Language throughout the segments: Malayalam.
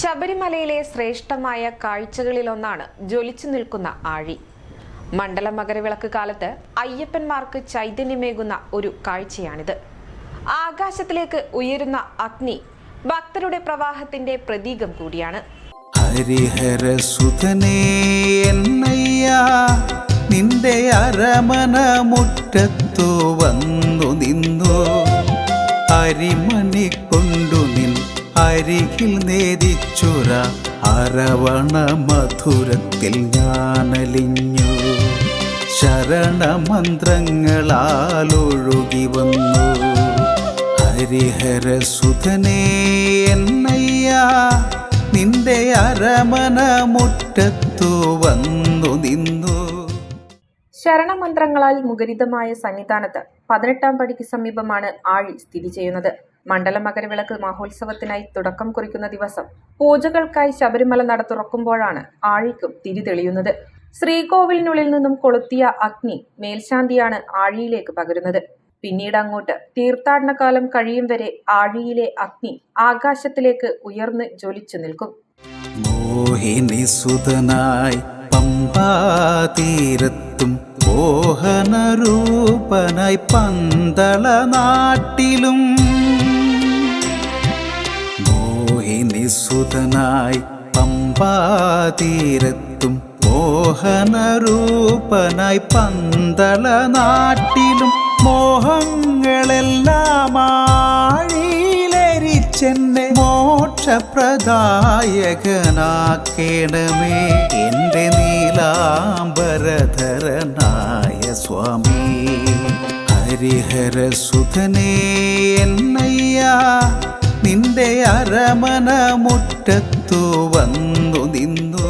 ശബരിമലയിലെ ശ്രേഷ്ഠമായ കാഴ്ചകളിലൊന്നാണ് ജ്വലിച്ചു നിൽക്കുന്ന ആഴി. മണ്ഡല മകരവിളക്ക് കാലത്ത് അയ്യപ്പന്മാർക്ക് ചൈതന്യമേകുന്ന ഒരു കാഴ്ചയാണിത്. ആകാശത്തിലേക്ക് ഉയരുന്ന അഗ്നി ഭക്തരുടെ പ്രവാഹത്തിന്റെ പ്രതീകം കൂടിയാണ്. ഹരിഹരസുതനേ എന്നയ്യ നിന്റെ അരമന മുറ്റത്തു വന്നു നിന്നു. അരിമണി കൊണ്ടു അരികിൽ നേദിച്ചുര അരവണ മധുരത്തിൽ ഞാനലിഞ്ഞു. ശരണമന്ത്രങ്ങളാലൊഴുകി വന്നു. ഹരിഹരസുതനേ എന്നയ്യ നിന്റെ അരമന മുറ്റത്തു വന്നു നിന്നു. ശരണമന്ത്രങ്ങളാൽ മുഖരിതമായ സന്നിധാനത്ത് പതിനെട്ടാം പടിക്ക് സമീപമാണ് ആഴി സ്ഥിതി ചെയ്യുന്നത്. മണ്ഡല മകരവിളക്ക് മഹോത്സവത്തിനായി തുടക്കം കുറിക്കുന്ന ദിവസം പൂജകൾക്കായി ശബരിമല നട തുറക്കുമ്പോഴാണ് ആഴിക്കും തിരി തെളിയുന്നത്. ശ്രീകോവിലിനുള്ളിൽ നിന്നും കൊളുത്തിയ അഗ്നി മേൽശാന്തിയാണ് ആഴിയിലേക്ക് പകരുന്നത്. പിന്നീട് അങ്ങോട്ട് തീർത്ഥാടന കാലം കഴിയും വരെ ആഴിയിലെ അഗ്നി ആകാശത്തിലേക്ക് ഉയർന്ന് ജ്വലിച്ചു നിൽക്കും. മോഹിനി സുതനായി പമ്പാതീരത്തും പന്തള നാട്ടിലും സുതനായി പമ്പാതീരത്തും മോഹനരൂപനായി പന്തള നാട്ടിലും മോഹങ്ങളെല്ലാം ആഴിയിലരിച്ചെന്നെ മോക്ഷപ്രദായകനാക്കേണമേ. എന്റെ നീലാംബരധരനായ സ്വാമി ഹരിഹരസുധനേ എന്നയ്യ. നിന്റെ അരമന മുറ്റത്തു വന്നു നിന്നു.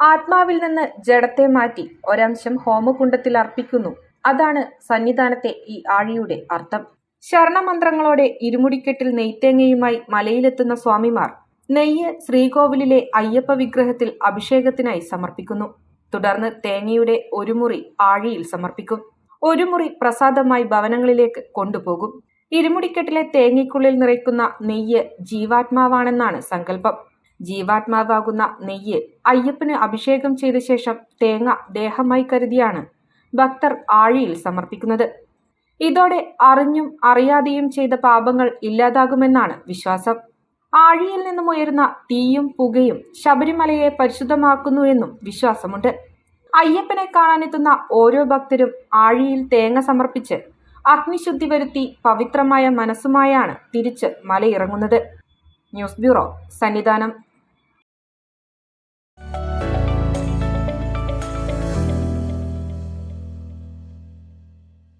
ആത്മാവിൽ നിന്ന് ജഡത്തെ മാറ്റി ഒരംശം ഹോമകുണ്ടത്തിൽ അർപ്പിക്കുന്നു. അതാണ് സന്നിധാനത്തെ ഈ ആഴിയുടെ അർത്ഥം. ശരണമന്ത്രങ്ങളോടെ ഇരുമുടിക്കെട്ടിൽ നെയ്ത്തേങ്ങയുമായി മലയിലെത്തുന്ന സ്വാമിമാർ നെയ്യ് ശ്രീകോവിലിലെ അയ്യപ്പ വിഗ്രഹത്തിൽ അഭിഷേകത്തിനായി സമർപ്പിക്കുന്നു. തുടർന്ന് തേങ്ങയുടെ ഒരു മുറി ആഴിയിൽ സമർപ്പിക്കും. ഒരു മുറി പ്രസാദമായി ഭവനങ്ങളിലേക്ക് കൊണ്ടുപോകും. ഇരുമുടിക്കെട്ടിലെ തേങ്ങയ്ക്കുള്ളിൽ നിറയ്ക്കുന്ന നെയ്യ് ജീവാത്മാവാണെന്നാണ് സങ്കല്പം. ജീവാത്മാവാകുന്ന നെയ്യ് അയ്യപ്പന് അഭിഷേകം ചെയ്ത ശേഷം തേങ്ങ ദേഹമായി കരുതിയാണ് ഭക്തർ ആഴിയിൽ സമർപ്പിക്കുന്നത്. ഇതോടെ അറിഞ്ഞും അറിയാതെയും ചെയ്ത പാപങ്ങൾ ഇല്ലാതാകുമെന്നാണ് വിശ്വാസം. ആഴിയിൽ നിന്നും ഉയരുന്ന തീയും പുകയും ശബരിമലയെ പരിശുദ്ധമാക്കുന്നു പരിശുദ്ധമാക്കുന്നുവെന്നും വിശ്വാസമുണ്ട്. അയ്യപ്പനെ കാണാനെത്തുന്ന ഓരോ ഭക്തരും ആഴിയിൽ തേങ്ങ സമർപ്പിച്ച് അഗ്നിശുദ്ധി വരുത്തി പവിത്രമായ മനസ്സുമായാണ് തിരിച്ച് മലയിറങ്ങുന്നത്. News bureau Sannidhanam.